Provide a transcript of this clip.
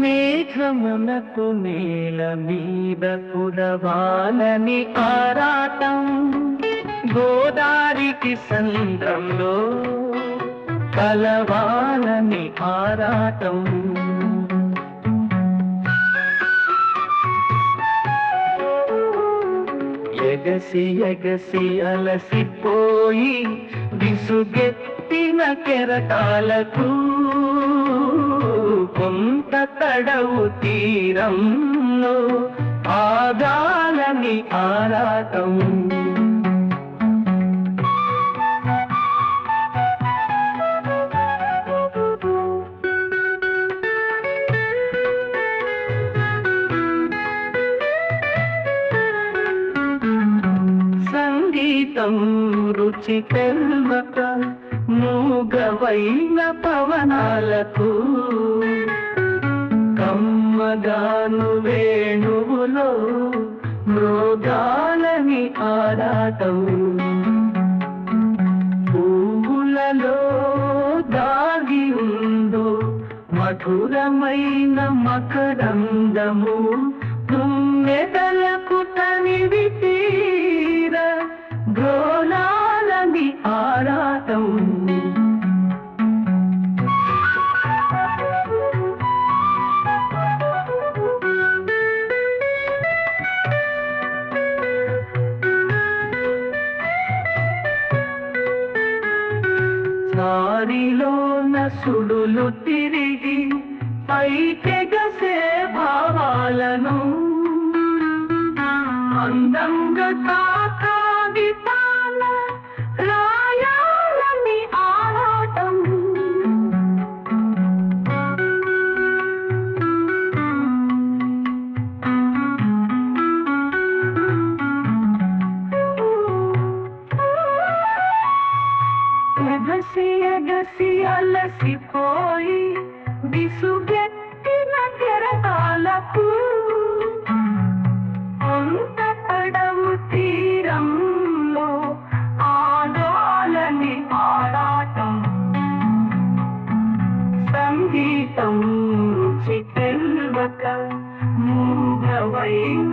గమనకు నేల మీద కురవాలని ఆరాటం. గోదారికి సంద్రంలో కలవాలని ఆరాటం. ఎగసి ఎగసి అలసిపోయి విసుగెత్తిన కెరటాలకు కొంత తడవు తీరంలో ఆగాలని ఆరాటం. సంగీతం రుచి తెల్వక మూగవైన పవనాలకు కమ్మగాను వేణువులో మృగాలని ఆరాటం. పువ్వులలో దాగి ఉందో మధురమైన మకరందము. తుమ్మెదలకు తనివి దారిలోన సుడులు తిరిగి పైకెగసే భావాలను అందంగా ఎగసి ఎగసి అలసిపోయి విసుగెత్తిన కెరటాలకు కొంత పడవు తీరంలో ఆడాలని ఆడాటం. సంగీతం రుచి మూగవైన